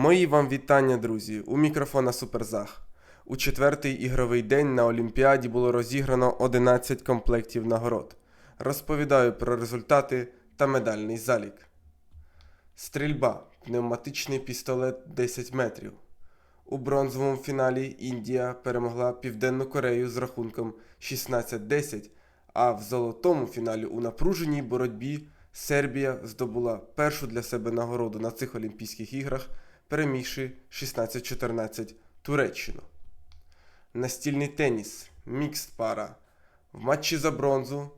Мої вам вітання, друзі! У мікрофона Суперзах. У четвертий ігровий день на Олімпіаді було розіграно 11 комплектів нагород. Розповідаю про результати та медальний залік. Стрільба. Пневматичний пістолет 10 метрів. У бронзовому фіналі Індія перемогла Південну Корею з рахунком 16-10, а в золотому фіналі у напруженій боротьбі Сербія здобула першу для себе нагороду на цих Олімпійських іграх, перемігши 16-14 Туреччину. Настільний теніс. Мікст пара. В матчі за бронзу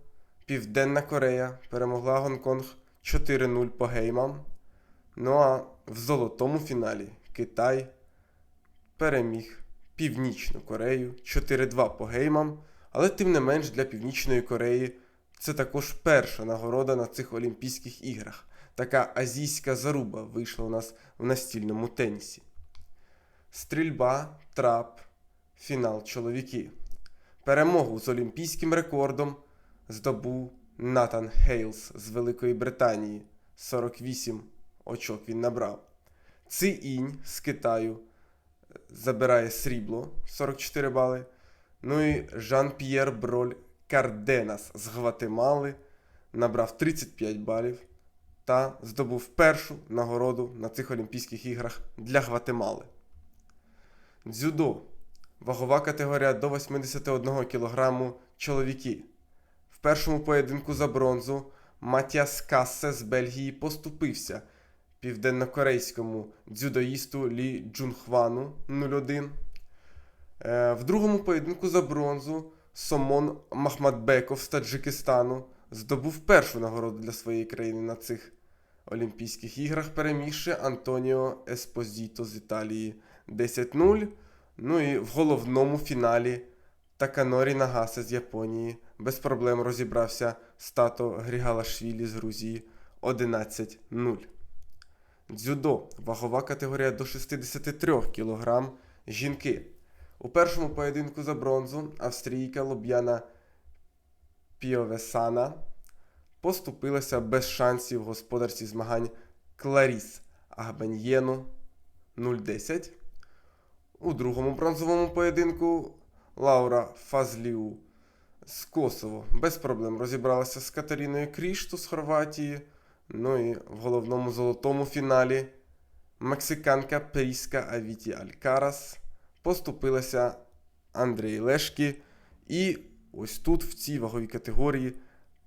Південна Корея перемогла Гонконг 4-0 по геймам. Ну а в золотому фіналі Китай переміг Північну Корею 4-2 по геймам, але тим не менш для Північної Кореї це також перша нагорода на цих Олімпійських іграх. Така азійська заруба вийшла у нас в настільному тенісі. Стрільба, трап, фінал чоловіки. Перемогу з олімпійським рекордом здобув Натан Хейлс з Великої Британії. 48 очок він набрав. Ци інь з Китаю е, забирає срібло 44 бали. Ну і Жан-П'єр Броль Карденас з Гватемали набрав 35 балів та здобув першу нагороду на цих Олімпійських іграх для Гватемали. Дзюдо. Вагова категорія до 81 кг чоловіки. В першому поєдинку за бронзу Матіас Кассе з Бельгії поступився південнокорейському дзюдоїсту Лі Джунхвану 0-1. Е, В другому поєдинку за бронзу Сомон Махмадбеков з Таджикистану здобув першу нагороду для своєї країни на цих Олімпійських іграх, перемігши Антоніо Еспозіто з Італії 10-0. Ну і в головному фіналі Таканорі Нагасе з Японії без проблем розібрався з Тато Грігалашвілі з Грузії 11-0. Дзюдо. Вагова категорія до 63 кг. Жінки. У першому поєдинку за бронзу австрійка Лоб'яна Піовесана поступилася без шансів господарці змагань Кларіс Агбаньєну 0-10. У другому бронзовому поєдинку Лаура Фазліу з Косово без проблем розібралася з Катеріною Крішту з Хорватії. Ну і в головному золотому фіналі мексиканка Періска Авіті Алькарас поступилася Андрій Лешкі. І ось тут, в цій ваговій категорії,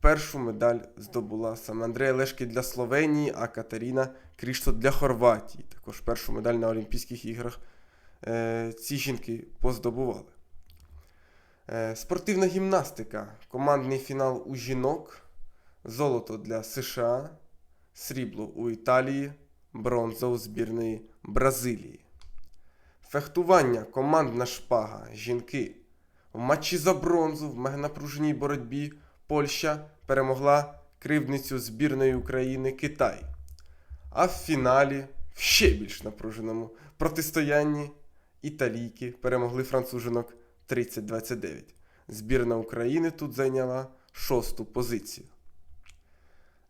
першу медаль здобула саме Андрея Лешкі для Словенії, а Катерина Крішто для Хорватії. Також першу медаль на Олімпійських іграх е, ці жінки поздобували. Е, спортивна гімнастика. Командний фінал у жінок. Золото для США, срібло у Італії, бронза у збірної Бразилії. Фехтування, командна шпага, жінки. В матчі за бронзу в мегнапруженій боротьбі Польща перемогла кривдницю збірної України Китай. А в фіналі, в ще більш напруженому протистоянні, італійки перемогли францужинок 30-29. Збірна України тут зайняла шосту позицію.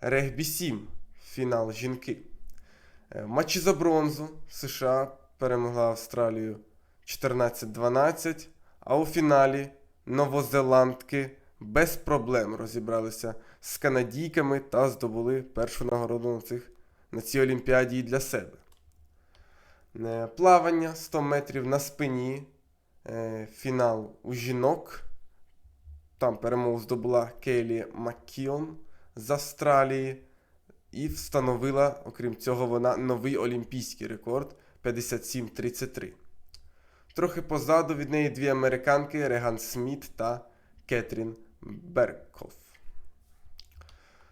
Регбі 7. Фінал жінки. Е, В матчі за бронзу США перемогла Австралію 14-12, а у фіналі новозеландки без проблем розібралися з канадійками та здобули першу нагороду на, цих, на цій Олімпіаді для себе. Е, Плавання 100 метрів на спині. Е, Фінал у жінок. Там перемогу здобула Кейлі Маккіон з Австралії і встановила, окрім цього, вона новий олімпійський рекорд 57-33. Трохи позаду від неї дві американки Реган Сміт та Кетрін Берков.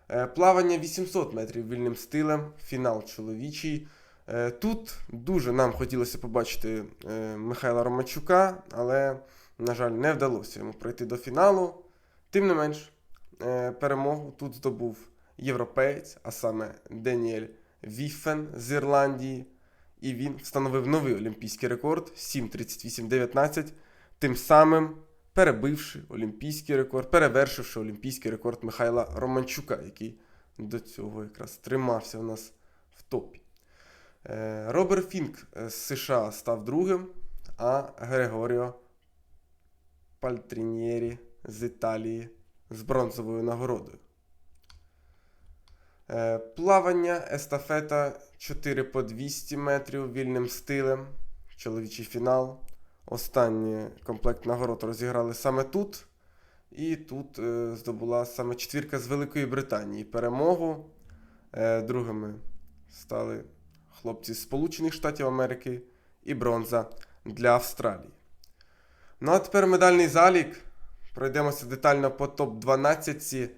Е, Плавання 800 метрів вільним стилем, фінал чоловічий. Е, Тут дуже нам хотілося побачити е, Михайла Романчука, але, на жаль, не вдалося йому пройти до фіналу. Тим не менш, перемогу тут здобув європеєць, а саме Деніель Віфен з Ірландії. І він встановив новий олімпійський рекорд 7.38.19, тим самим перебивши олімпійський рекорд, перевершивши олімпійський рекорд Михайла Романчука, який до цього якраз тримався у нас в топі. Е, Роберт Фінк з США став другим, а Грегоріо Пальтрінєрі з Італії з бронзовою нагородою. Е, Плавання, естафета 4 по 200 метрів вільним стилем. Чоловічий фінал. Останній комплект нагород розіграли саме тут. І тут е, здобула саме четвірка з Великої Британії перемогу. Е, другими стали хлопці з Сполучених Штатів Америки і бронза для Австралії. Ну а тепер медальний залік. Пройдемося детально по топ-12.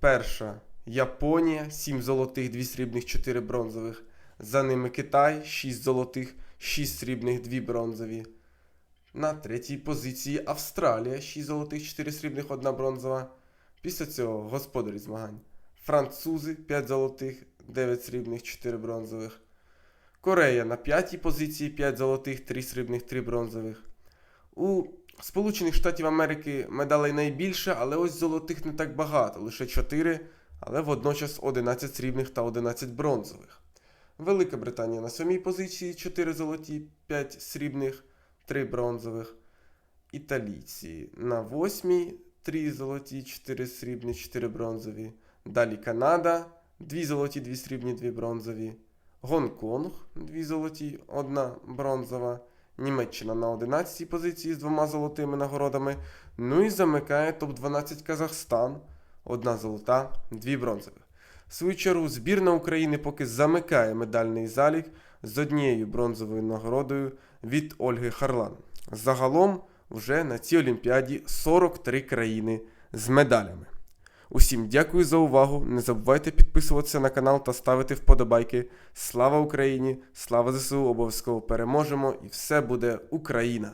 Перша Японія, 7 золотих, 2 срібних, 4 бронзових. За ними Китай, 6 золотих, 6 срібних, 2 бронзові. На третій позиції Австралія, 6 золотих, 4 срібних, 1 бронзова. Після цього господарі змагань. Французи 5 золотих, 9 срібних, 4 бронзових. Корея на п'ятій позиції 5 золотих, 3 срібних, 3 бронзових. У Сполучених Штатів Америки медалей найбільше, але ось золотих не так багато, лише 4, але водночас 11 срібних та 11 бронзових. Велика Британія на сьомій позиції 4 золоті, 5 срібних, 3 бронзових. Італійці на восьмій 3 золоті, 4 срібні, 4 бронзові. Далі Канада 2 золоті, 2 срібні, 2 бронзові. Гонконг 2 золоті, 1 бронзова. Німеччина на 11 позиції з двома золотими нагородами. Ну і замикає топ-12 Казахстан. Одна золота, дві бронзових. В свою чергу збірна України поки замикає медальний залік з однією бронзовою нагородою від Ольги Харлан. Загалом вже на цій Олімпіаді 43 країни з медалями. Усім дякую за увагу. Не забувайте підписуватися на канал та ставити вподобайки. Слава Україні! Слава ЗСУ! Обов'язково переможемо і все буде Україна!